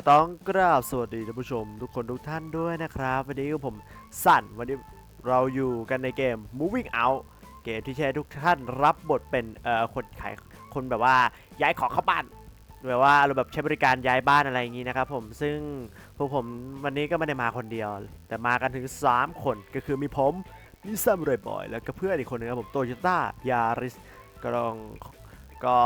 ก็ต้องกราบสวัสดีท่านผู้ชม ทุกคนทุกท่านด้วยนะครับ วันนี้ผมสั่นวันนี้เราอยู่กันในเกม Moving Out เกมที่ใช้ทุกท่านรับบทเป็นเอ่อคนขายคนแบบว่าย้ายของเข้าบ้านแบบว่าเราแบบใช้บริการย้ายบ้านอะไรอย่างนี้นะครับผมซึ่งพวกผมวันนี้ก็ไม่ได้มาคนเดียว แต่มากันถึง 3 คนก็คือมีผมมีซัมเรย์บอยแล้วก็เพื่อนอีกคนนึงครับผมโตโยต้ายาริสก็ลองก็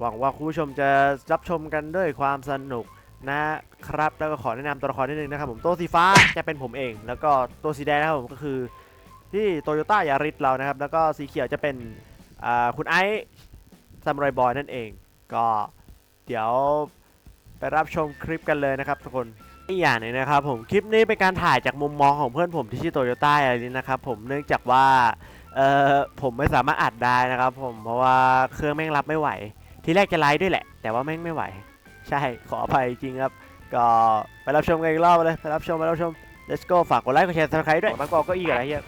หวังว่าคุณผู้ชมจะรับชมกันด้วยความสนุก นะครับแล้วก็ขอแนะนำตัวละครนิดนึงนะครับผมตัวสีฟ้าจะเป็นผมเอง แล้วก็ตัวสีแดงนะครับผมก็คือที่โตโยต้ายาริสเรานะครับ แล้วก็สีเขียวจะเป็นคุณไอซ์ซัมไรบอยนั่นเอง ก็เดี๋ยวไปรับชมคลิปกันเลยนะครับทุกคนอีกอย่างหนึงนะครับผมคลิปนี้เป็นการถ่ายจากมุมมองของเพื่อนผมที่ชื่อโตโยต้ายาริสนะครับผมเนื่องจากว่าเออผมไม่สามารถอัดได้นะครับผมเพราะว่าเครื่องแม่งรับไม่ไหว ทีแรกจะไลฟ์ด้วยแหละ แต่ว่าแม่งไม่ไหว ใช่ขออภัยจริงครับ ก็ไปรับชมกันอีกรอบเลยไปรับชมไปรับชม let's go ฝากกดไลค์กดแชร์ subscribe ด้วยมันก็ก็อีกอะไรเงี้ย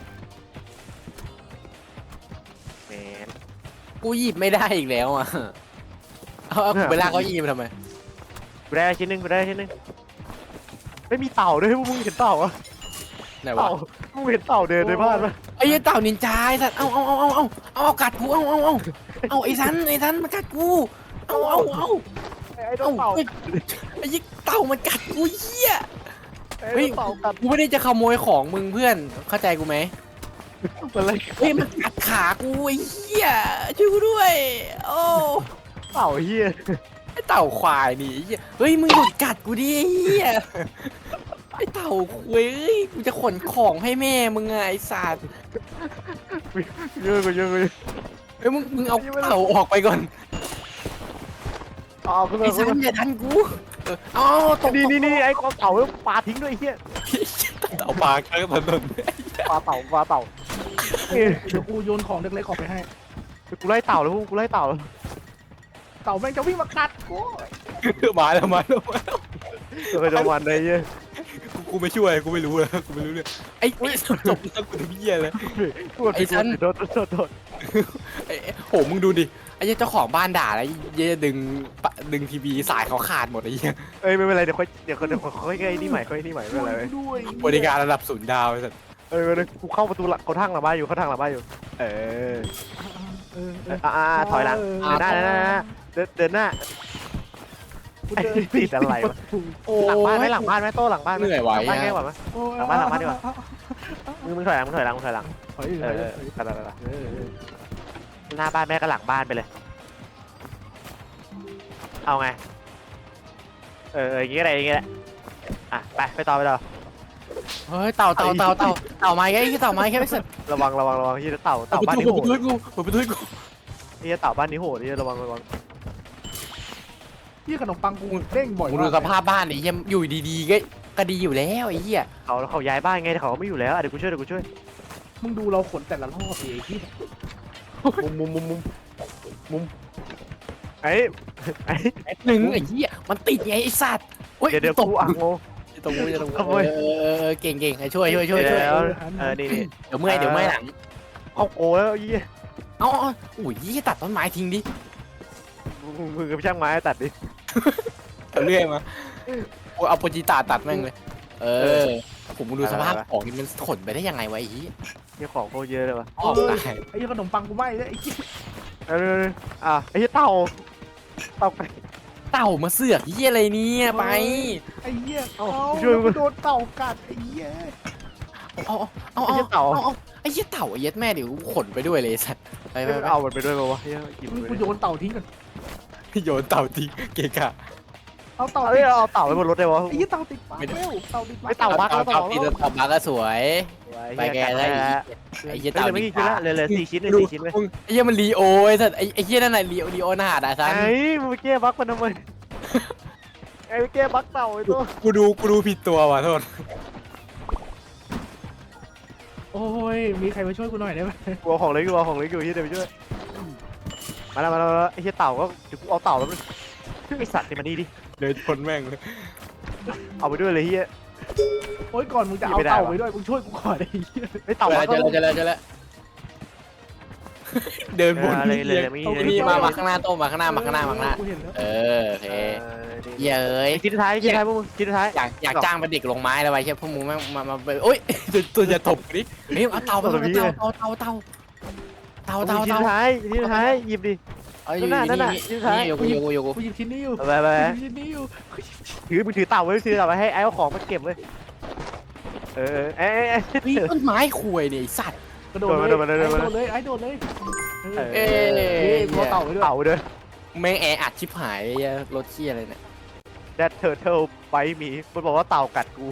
แมนกูหยิบไม่ได้อีกแล้วอะเอาเอากูไปลากเขาอีมาทำไมกูได้ชิ้นหนึงกูได้ชิ้นหนึงไม่มีเต่าด้วยพวกมึงเห็นเต่าอะไหนวะเต่ามึงเห็นเต่าเดินในบ้านปะไอ้เหี้ยเต่านินจาไอ้สัตว์เอาเอาเอาเอาเอาเอาเอากัดกูเอาเอาเอาเอาไอ้สันไอ้สันมากัดกูเอาเอาเอาไอ้เอาเต่าไอ้ไอ้ยี่เต่ามันกัดกูเหี้ยไอ้เต่ากัดกูไม่ได้จะขโมยของมึงเพื่อน เข้าใจกูไหมอะไรเฮ้ยมันกัดขากูไอ้เหี้ยช่วยกูด้วย โอ้เต่าเฮียไอ้เต่าควายนี่ไอ้เหี้ยเฮ้ยมึงหยุดกัดกูดิไอ้เหี้ยไอ้เต่าควายเอ้ยกูจะขนของให้แม่มึงไงไอ้สัตว์เยอะกูเยอะกูเยอะเฮ้ยมึงมึงเอาเต่าออกไปก่อน เอาขึ้นมาไอ้ขึ้สันนมาอย่าดันกูเออเอาตกนี่ตกนี่นี่ไอ้กองเต่าปลาทิ้งด้วยไอ้เฮียเต่าปากข้างถนนปลาเต่าปลาเต่าเดี๋ยวกูโยนของเล็กๆออกไปให้ กูไล่เต่าแล้วพวกกูไล่เต่าแล้วเต่าแม่งจะวิ่งมากัดกูมาแล้วมาแล้วมาแล้วเคยจะวันเลยเหี้ยกูกูไม่ช่วยกูไม่รู้เลยกูไม่รู้เลยไอ้ไอ้จบแล้วกูทำเหี้ยเลยพูดไอ้ฉันโดนโดนโดนไอ้ไอ้โหมึงดูดิไอ้เหี้ยเจ้าของบ้านด่าแล้วเหี้ยดึงปะ ดึงทีวีสายเขาขาดหมดไอ้เหี้ยเอ้ยไม่เป็นไรเดี๋ยวค่อยเดี๋ยวค่อยเดี๋ยวค่อยไอ้นี่ใหม่ค่อยนี่ใหม่ไม่เป็นไรเว้ยด้วยบริการระดับศูนย์ดาวไอ้สัสเออเดี๋ยวกูเข้าประตูหลังเขาทางหลังบ้านอยู่เขาทางหลังบ้านอยู่ เออเออเอเออออ่าอ่าถอยหลังเดินหน้าเดินหน้าเดินเดินหน้ากูไอ้เดินติดอะไรวะโอ้หลังบ้านไหมหลังบ้านไหมโต้หลังบ้านไหมเหนื่อยหว่ะลังบ้านไอ้แก้เหี้ยกว่าไหม โอ้ยหลังบ้านหลังบ้านดีกว่าเอมึงมึงถอยหลังมึงถอยหลังมึงถอยหลังเฮ้ยเอเฮ้อยเออเฮ้ยตัดตัดตัดเออเออหน้าบ้านแม่ก็หลังบ้านไปเลย เอาไง เออเอออย่างงี้ก็ได้อย่างงี้แหละอะไปไปต่อไปต่อ เฮ้ยเต่าเต่าเต่าเต่าเต่าไม้แค่ไอ้เต่าไม้แค่ไอ้สัสระวังระวังระวังที่เต่าเต่าเต่าประบ้านตูนี้โหเปิดดประตูให้กูเปิดประตูให้กูที่เต่าบ้านนี้โหดที่ระวังระวังพี่ขนมปังกูเด้งบ่อยมึงมาดูกสภาพบ้านดิเหี้ยอยู่ดีๆก็ก็ดีอยู่แล้วไอ้เหี้ยเขาเขาย้ายบ้านไงแต่เขาไม่อยู่แล้วอะเดี๋ยวกูช่วยเดี๋ยวกูช่วยมึงดูเราขนแต่ละรอบดิไอ้ที่มุมมุมมุมมุมมุม ไอ้ไอ้หนึ่งไอ้เหี้ยมันติดไงไอ้สัตว์โอ้ยเดี๋ยวเดี๋ยวตกกูอะโงตรงนี้ตรงขโมย เออเออเออเก่งเก่งช่วยช่วยช่วยช่วยเดี๋ยวเออนี่นี่เดี๋ยวเมื่อยเดี๋ยวเมื่อยหลังเอาโกแล้วยี่เอาเอาเอาอุ้ยยี่ตัดต้นไม้ทิ้งดิมึงมึงกับช่างไม้ตัดดิเอาเรื่อยมาโอ้ยเอาโปรจิตาตัดแม่งเลย เออผมดูสภาพของนี่มันขนไปได้ยังไงวะไอ้เหี้ยนี่ของโคตรเยอะเลยวะออกได้ไอ้ขนมปังกูไหม้เลยไอ้ที่เอออะไอ้เต่าเต่า ไปเต่ามาเสือกเหี้ยอะไรเนี่ยไป ไอ้เหี้ยเอ้าเอาช่วยกู โดนเต่ากัดไอ้เหี้ยเอาเอาไอ้เอาเหี้ยเต่าเอาเอาไอ้เหี้ยเต่าไอ้เหี้ยแม่เดี๋ยวขนไปด้วยเลยไอ้สัตว์ไปไปไปเอามันไปด้วยป่าวะเฮ้ยหยิบมึงไปกูโยนเต่าทิ้งก่อนโยนเต่าทิ้งเกะกะ เอาเต่าเอ้ยเอาเต่าไปบนรถได้วะไอ้เหี้ยเต่าติดปากไม่ได้ เร็วเต่าติดปากไม่เต่า บั๊กแล้วเปล่าเต่าตีแล้วเต่าบักก็สวย ไปแกได้ไอ้เหี้ยเต่าเต่าไม่กี่ชิ้นละเหลือเหลือสี่ชิ้นเลยดูสี่ชิ้นเลยไอ้เหี้ยมันลีโอไอ้สัตว์ไอ้ไอ้เหี้ยนั่นน่ะลีโอลีโอหน้าด่าซันไอ้มึงไปแก้บั๊กมันทำไมไอ้ไปแก้บั๊กเต่าไอ้ตัวกูดูกูดูผิดตัวว่ะโทษโอ้ยมีใครมาช่วยกูหน่อยได้ไหมกูเอาของเล็กกูเอาของเล็กอยู่ที่เดี๋ยวไปช่วยมาแล้วมาแล้วมาแล้วไอ้เหี้ยเต่าก็เดี๋ยวกูเอาเต่าแล้วไอ้สัตว์นี่มานี่ดิเลยชนแม่งเลยเอาไปด้วยเลยเฮีย โอ้ยก่อนมึงจะเอาไม่ได้เต่าวะไปด้วยมึงช่วยกูก่อนไอ้เหี้ยไอ้เจเต่าอบั๊แล้วกเจอแล้วเจอแล้วเจอแล้วเดินบนอะไรเลยไม่นี่มีนี่มามาข้างหน้าโต้มาข้างหน้ามาข้างหน้ามาข้างหน้า กูเห็นแล้วเออโอเคเออนี่เย้ยชิ้นสุดท้ายชิ้นสุดท้ายพวกมึงชิ้นสุดท้าย อยากอยากจ้างเป็นเด็กลงไม้แล้วไว้ใช่พวกมึงมามามาโอ๊ยตัวตัวจะตบดิเฮ้ยเอาเตาไปเอาเตาเตาเตาเตาเตาเตาชิ้นเตาสุดท้ายชิ้นสุดท้ายหยิบดิเอ้ยอยู่นั่นน่ะนั่นน่ะนี่ชิ้นสุดท้าย นี่อยู่กูอยู่กูอยู่กูกูหยิบชิ้นนี้อยู่ไปไปไปกูหยิบชิ้นนี้อยู่ถือมึงถือเต่าไว้ถือเต่าไว้ให้ไอ้เอาของมาเก็บไว้เออเออเอ้ยเอ้ยพี่ต้นไม้ข่วยเนี่ยไอ้สัตว์ กระโดดเลยโดดมาโดดมาโดดมาไอ้โดดเลยไอ้โดดเลยเออเอ้เอ้ยยกูเอาเต่าไปด้วยเต่าด้วย แม่งแออัดชิบหายไอ้เหี้ยรถเชี่ยอะไรเนี่ย That turtle bite me มันบอกว่าเต่ากัดกู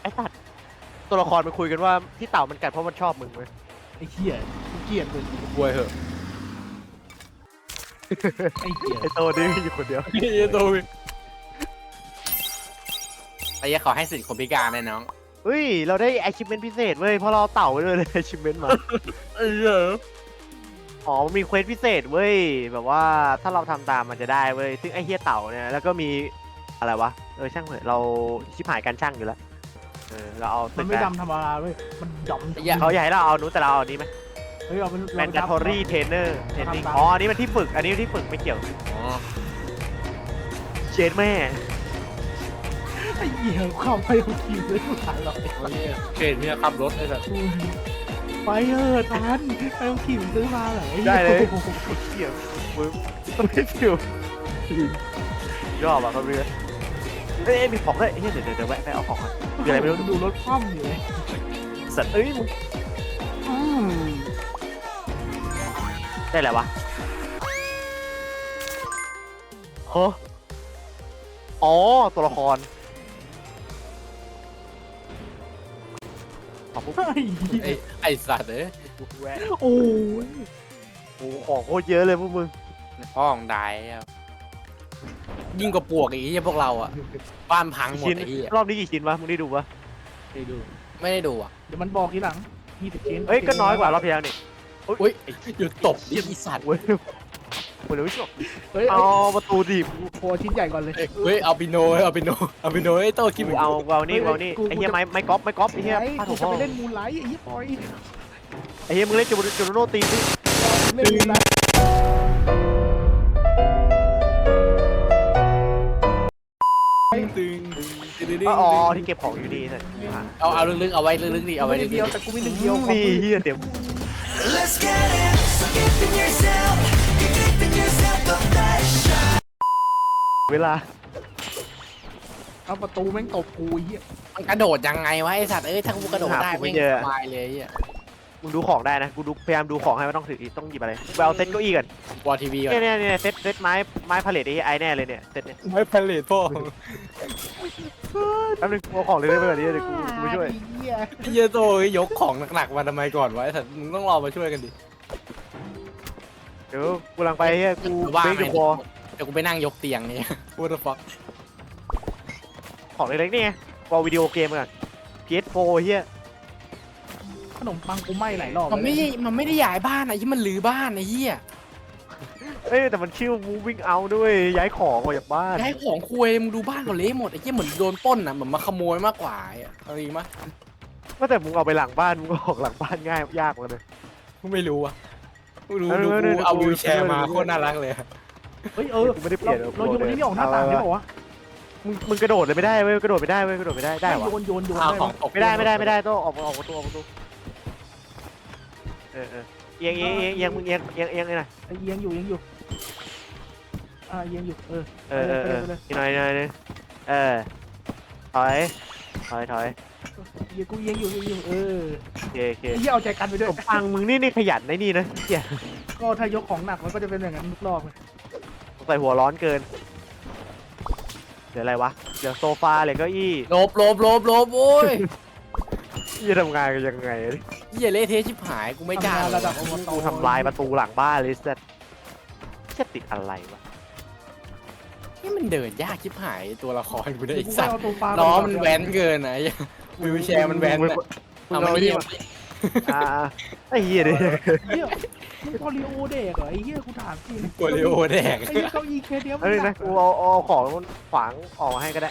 ไอ้สัตว์ตัวละครมันคุยกันว่าที่เต่ามันกัดเพราะมันชอบมึงเว้ยไอ้เหี้ยกูเกลียดมึงป่วยเหอะ ไอ้เหี้ยไอ้ตัวนี้มีอยู่คนเดียว ไอ้เหี้ยโตยไอ้เหี้ยขอให้สิทธิ์คนพิการเลยน้อง เฮ้ย เราได้ achievement พิเศษเว้ยเพราะเราเอาเต่าไปเลย achievement มา ไอ้เหี้ยอ๋อมันมีเควสพิเศษเว้ย แบบว่าถ้าเราทำตามมันจะได้เว้ย ซึ่งไอ้เฮียเต่าเนี่ย แล้วก็มีอะไรวะ เออช่างเถอะเราชิบหายการช่างอยู่แล้ว เออ เราเอามัตึนกไม่นะดำธรรมดาเว้ย มันดำเขาอยากให้เราเอานู้นแต่เราเอาอันนี้ไหมเฮ้ยเอาเป็น mandatory trainer training ทำตามอ๋ออันนี้มันที่ฝึก อันนี้ที่ฝึกไม่เกี่ยวอ๋อเชนแม่ไอ้เหี้ยเข้าไปเอาทีมเลยกูถ่ายหรอกไอ้เหี้ยเกรดเนี่ยขับรถไอ้สัตว์ไปเออทานไปเอาทีมซื้อมาเหรออ้หี้ได้เลยเกี่ยวมึงต้องไม่ฟิวยอดอะครับเรือเอ้ยมีของด้วยเฮ้ยเดี๋ยวเดี๋ยวเดี๋ยวแวะไปเอาของก่อนคืออะไรไม่รู้ดูรถคว่ำอยู่เลยสัตว์เอ้ยมึงอืม ได้แล้ววะโอ้อ๋อ ตัวละครขอบคุณไอ้เหี้ยไอ้ไอ้สัตว์เอ้ยแวะโอ้ยโอ้โหของโคตรเยอะเลยพวกมึง พ่อของได้อะยิ่งกว่าปวกอีกไอ้เหี้ยพวกเราอะบ้านพังหมดชิ้นไอ้เหี้ยรอบนี้กี่ชิ้นวะ มึงได้ดูปะไปดูไม่ได้ดูอะเดี๋ยวมันบอกทีหลังยี่สิบชิ้นเอ้ย ก็น้อยกว่ารอบที่แล้วนี่ อุ้ยหยุดตบดิไอ้สัตว์เว้ยเว้ยเดี๋ยวไม่จบเฮ้ยเอาเอาประตูดิบโคชิ้นใหญ่ก่อนเลยเอ้ยเฮ้ยเอาปิโนเอาปิโนเอาปิโนไอ้โต้กินกูเอากูเอานี่กูเอานี่กูไอ้เหี้ยไม้ไม้ก๊อฟไม้ก๊อฟไอ้เหี้ยไอ้พากูถูกจะพ่อไปเล่นมูลไลท์ไอ้เหี้ยปอยไอ้เหี้ยมึงเล่นจูจูโน่ตีดิเล่นมูลไลท์ตึงตึงตึงอ๋อที่เก็บของอยู่นี่ใช่เอาเอาลึกๆเอาไว้ลึกๆดิเอาไว้ไม่ลึได้เดียวกแต่กูมีหนึ่งเดียวนี่เหี้ยเต็ม Let's get it. So giving yourself, you're giving yourself a best เวลา เอาประตูแม่งตบกูไอ้เหี้ยๆมันกระโดดยังไงวะไอ้สัตว์เอ้ยถ้ากูกระโดดได้ไม่งสบายเลยไอ้เหี้ยมึงดูของได้นะ กูดูพยายามดูของให้ไม่ต้องถือต้องหยิบอะไรไปเอาเซ็ตเก้าอี้ก่อนวอลทีวีก่อนเนี่ยเนี่ยเนี่ยเซ็ตเซ็ตไม้ไม้พาเลทไอ้ไอ้แน่เลยเนี่ยเซ็ตเนี่ยไม่ผลิตพ่อ แป๊บนึงกูเอาของเลยได้ไหมก่อนนี้เดี๋ยวกูกูไปช่วยไอ้เหี้ยไอ้เหี้ยโต้เอ้ยยกของหนักๆมาทำไมก่อนวะไอ้สัตว์มึงต้องรอมาช่วยกันดิเดี๋ยวกูกำลังไปเฮียกูว่างเบรกไงเดอะวอลเดี๋ยวกูไปนั่งยกเตียงนี่ What the fuck ของเล็กๆนี่ไงวอลวิดีโอเกมก่อน PS4 เฮียขนมปังกูไหม้หลายรอบมันไม่ใช่มันไม่ได้ย้ายบ้านไอ้ที่มันรื้อบ้านไอ้เหี้ย เอ้ยแต่มันชื่อ moving out ด้วยย้ายของออกจากบ้านย้ายของคุยมึงดูบ้านเขาเละหมดไอ้เหี้ยเหมือนโดนปล้นอะเหมือนมาขโมยมากกว่าไอ้อะเอาจริงปะก็แต่มึงเอาไปหลังบ้านมึงก็ออกหลังบ้านง่ายยากเลย กูไม่รู้อะกูรู้เออดูเออกูเออเอาดูวิวแชร์มาดูโคตรน่ารักเลยอะเฮ้ยเออกูไม่ได้เปลี่ยนเราโยนที่นี่ออกหน้าต่างได้ป่าวะมึงมึงกระโดดเลยไม่ได้เว้ยกระโดดไม่ได้เว้ยกระโดดไม่ได้ได้วะโยนโยนโยนเอาได้ของปะตกไม่ได้ไม่ได้ไม่ได้ต้องออกออกประตูออกประตูเออเออเอียงเอียงเอียงเอียงมึงเอียงเอียงเอียงเลยนะไอ้เอียงอยู่เอียงอยู่ อ่าเอียงอยู่ เออเออเออเออไปเลยอีกหน่อยหน่อยนึงเออถอยถอยถอยเอียงกูเอียงอยู่เอียงอยู่ เออโอเคโอเคไอ้เหี้ยเอาใจกันไปด้วย ผมฟังมึงนี่นี่ขยันไอ้นี่นะเฮียก็ถ้ายกของหนักมันก็จะเป็นอย่างนั้นทุกรอบเลยใส่หัวร้อนเกิน เดี๋ยวอะไรวะ เดี๋ยวโซฟาเหล็กเก้าอี้ลบลบลบลบโอ้ยจะทำงานกันยังไงเหี้ยเละเทะชิบหายกูไม่จ้างทำงนระดับอบตกูทำลายประตูหลังบ้านเลยสัสจะติดอะไรวะ นี่มันเดินยากชิบหายตัวละครกูได้กูไอ้ก็สัตว์เอาตัวปลาล้อมันแว้นเกินนะไอ้เหี้ยวิวแชร์มันแว้นมึงอะมึงเอาเอามาไอ้นี่นี่มาอ่าไอ้เหี้ยดิเหี้ยมึงพอลิโอเด็กเหรอไอ้เหี้ยกูถามจริงโกลิโอแดงไอ้เหี้ยเก้าอี้แค่เดียวเอ้ยนะกูเอาเอาของมันขวางออกมาให้ก็ได้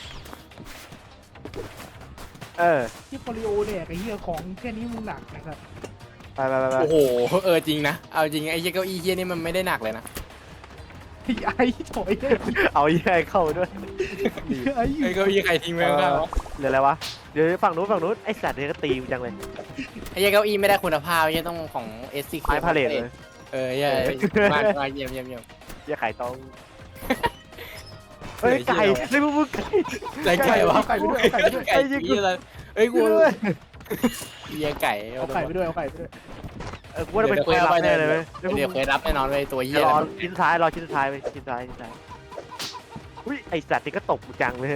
เออที่พอลิโอเด็กไอ้เหี้ยของแค่นี้มึงหนักนะครับเไปไปไปไปโอ้โหเออจริงนะเอาจริงไอ้เหี้ยเก้าอี้เหี้ยนี่มันไม่ได้หนักเลยนะ ไอ้ไอ้ถอยเนี่ยเอาแย่เข้าด้วยไอ้ไอ้เก้าอี้ใครทิ้งไว้ข้างๆวะเหลืออะไรวะเดี๋ยวฝั่งนู้นฝั่งนู้นไอสัตว์เนี่ยก็ตีกูจังเลยไอ้เหี้ยเก้าอี้ไม่ได้คุณภาพไอ้เหี้ยต้องของ S C ไม้พาเลทเลยเออเหี้ยมากมากเยี่ยมเยี่ยมเยี่ยมเหี้ยไข่ต้องเฮ้ยเหลือไก่เหี้ยเฮ้ยมึงมึงไก่ไรไก่วะเอาไก่ไปด้วยเอาไก่ไปด้วยไก่เหี้ยอะไรเฮ้ยกูด้วยเหี้ยไก่เอาไก่ไปด้วยเอาไก่ไปด้วย เออกูว่าจะเป็นคนรับแน่เลยเว้ยเดี๋ยวเคยรับแน่นอนเลยตัวเหี้ยรอชิ้นท้ายรอชิ้นท้ายไปชิ้นท้ายชิ้นท้ายอุ้ยไอสัตว์นี่ก็ตกกูจังเลย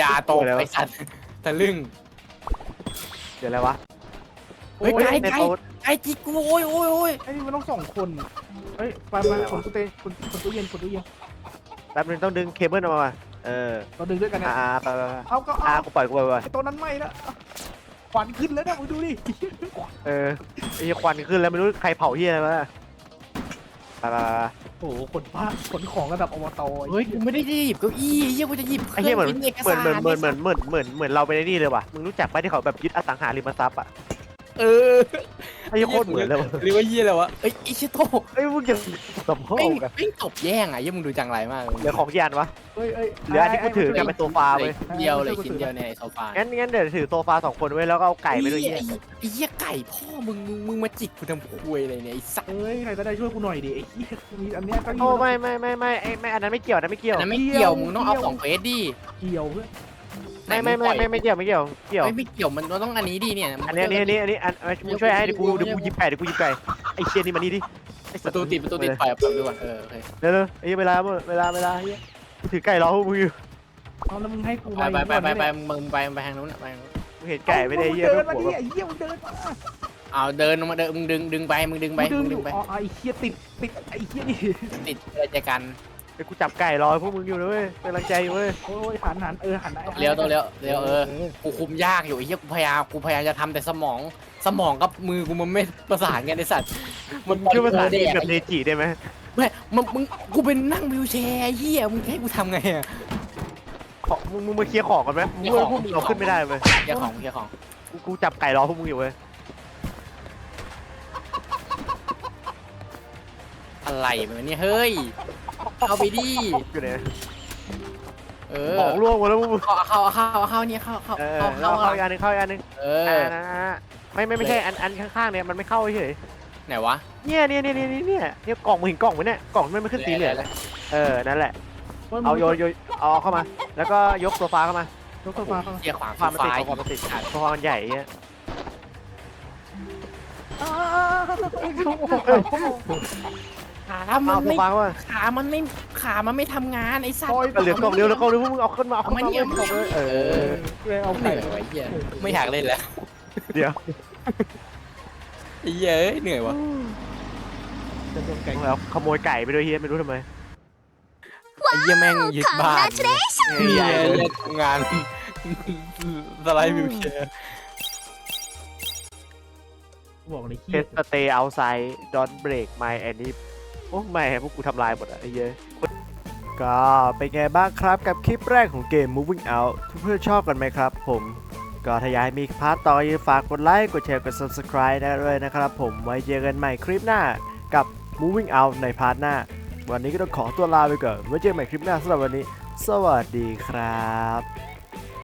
ยาตกไอ้สัตว์ทะลึ่ง เดี๋ยวอะไรวะเฮ้ยไก่ในไก่โต๊ะไก่จิกกูโอ้ยโอ้ยโอ้ยไอ้นี่มันต้องสองคนเฮ้ยไปมาคนตู้เตคนคนตู้เย็นคนตู้เย็นแป๊บนึงต้องดึงเคเบิลออกมา เออเราดึงด้วยกันนะอ่าไปไปไปเอาก็อ่าเอากูปล่อยกูปล่อยไปไอ้ตัวนั้นไม่ละ ควันขึ้นแล้วนะมึงดูดิเออไอ้เหี้ยควันขึ้นแล้วไม่รู้ใครเผาเฮียอะไรมาไปไปไป โอ้โหขนผ้าขนของระดับอบตเฮ้ยกูไม่ได้หยิบเก้าอี้เหี้ยกูจะหยิบไอ้เหี้ยเหมือนครื่องพิพ์เหมือนเหมือนเหมือนเหมือนกสารเหมือนเหมือนเหมือนเราไปในนี่เลยว่ะ มึงรู้จักปะที่เขาแบบยึดอสังหาริมทรัพย์อะ เออไอ้โคตรเหมือนเลยวะหรือว่าเหี้ยอะไรวะเอ้ยไอ้เชี่ยโตเอ้ยมึงจะสมโภไม่คอะไม่ตบแย่งอะเหี้ยมึงดูจังไรมากเหลือของกี่อันวะเฮ้ยเอ้ยเหลืออันที่กูถือกันเป็นโซฟาเว้ยชิ้นเดียวเลยชิ้นเดียวในโซฟางั้นงั้นเดี๋ยวถือโซฟาสองคนไว้แล้วก็เอาไก่ไปด้วยไอ้เฮียเหี้ยไอ้เหี้ยไก่พ่อมึงมึงมึงมาจิกกูทำคุยอะไรเนี่ยไอ้สัตว์เอ้ยใครก็ได้ช่วยกูหน่อยดิไอ้เหี้ยมีอันเนี้ยก็โอ้ไม่ไม่ไม่ไม่ไอ้ไม่อันนั้นไม่เกี่ยวอันนั้นไม่เกี่ยว อันนั้นไม่เกี่ยวมึงต้องเอาของเฟสดิเกี่ยวเพื่อน ไม่ไม่ไม่ไม่ไม่เกี่ยวไม่เกี่ยวเกี่ยว ไม่ไม่เกี่ยวมันต้องอันนี้ดิเนี่ยอันนี้อันนี้อันนี้อันนี้อันอันมึงช่วยให้เดี๋ยวกูเดี๋ยวกูหยิบไก่เดี๋ยวกูหยิบไก่ไอ้เชียนี่มานี่ดิไอ้ปสัตระว์ตูติดประตูติดปล่อยปล่อยดูก่อนเออโอเคเร็วเร็วไอ้เหี้ยเวลาหมดเวลาเวลาเฮียกูถือไก่รอพวกมึงอยู่เอาแล้วมึงให้กูไปไปไปไปไปมึงไปไปทางนู้นไปทางนู้นมึงเห็นไก่ไม่ได้เฮียเดิไม่นมาหัวดิแบบไอ้เหี้ยมึงเดินมาเอาเดินลงมาเดินมึงดึงดึงไปมึงดึงไปดึมึงงอดึยู่งไปอ๋อไอ้เหี้ยติดติดไอ้เหี้ยนี่ติดอะไรใจกัน ไอ้กูจับไก่รอพวกมึงอยู่นะเว้ยเป็นกำลังใจอยู่เว้ยโอ้ยหันหันเออหันได้เลี้ยวตัวเลี้ยวเลี้ยวเออกูคุมยากอยู่ไอ้เหี้ยกูพยายามกูพยายามจะทำแต่สมองสมองกับมือกูมันไม่ประสานกันไอ้สัตว์มึงช่วยภาษาเด็จีนกแบบเนจิได้ไหมไม่มึงมึงกูเป็นนั่งวิวแชร์ไอ้เหี้ยมึงให้กูทำไงอะขอมึงมึงมาเคลียร์ของกันไหมมึงว่าพวกมึงเอาขึ้นไม่ได้เว้ยเกี่ยของเกี่ยของกูกูจับไก่รอพวกมึงอยู่เว้ยอะไรมึงเนี่ยเฮ้ย เข้าไปดิอยู่ไหนเอขอองร่วงหมดแล้วพวกมึงเข้าเข้าเข้าเข้าเนี่ยเข้าเข้าเออเข้าแล้วเข้าเข้าอีกอันหนึงเข้าอีกอันหนึงเอเอออ นะไม่ไม่ไม่ใช่อันอันข้างๆเนี่ยมันไม่เข้าเฉยไหนวะเนี่ยเนี่ยเนี่ยเนี่ยเนี่ยเนี่ยกล่องมึงเห็นกล่องไหมเนี่ยกล่องมันไม่ขึ้นสีเหลืองเออนั่นแหละเอาโยนโยนเอาเข้ามา แล้วก็ยกโซฟาเข้ามายกโซฟาเข้ามาเกี่ยขวางความมันไฟติดความมันติดโซฟามันใหญ่เงี้ย ขามัเอานโซไม่ฟาเข้ามาขามันไม่ขามันไม่ทำงานไอ้สัตว์ เหลือกล่องเดียวแล้วกล่องเดียวพวกมึงเอาขึ้นมาเอาขึ้นมาเอามาเนี่ย เอาขึ้นมาเออเอาเหไก่นื่อยว่ะไอ้เหี้ยไม่อยากเล่นแล้วเดี๋ยวไอ้เหี้ยเอ้ยเหนื่อยวะจะโดนไก่แล้วขโมยไก่ไปด้วยเฮียไม่รู้ทำไม ไอ้เหี้ยแม่งยึดบ้านเฮ้ยเหี้ใหยญ่เลยเล่นทำงานสไลด์วิวแชร์บอกเลยเทเหี้ยสเตย์ โอ้ไม่พวกกูทำลายหมดอะไอ้เหี้ยก็เป็นไงบ้างครับกับคลิปแรกของเกม Moving Out ทุกเพื่อนชอบกันไหมครับผมก็ถ้าอยากให้มีพาร์ทต่ออย่าฝากกดไลค์ กดแชร์ กด subscribe ได้เลยนะครับผมไว้เจอกันใหม่คลิปหน้ากับ Moving Out ในพาร์ทหน้า วันนี้ก็ต้องขอตัวลาไปก่อนไว้เจอกันใหม่คลิปหน้าสำหรับวันนี้ สวัสดีครับ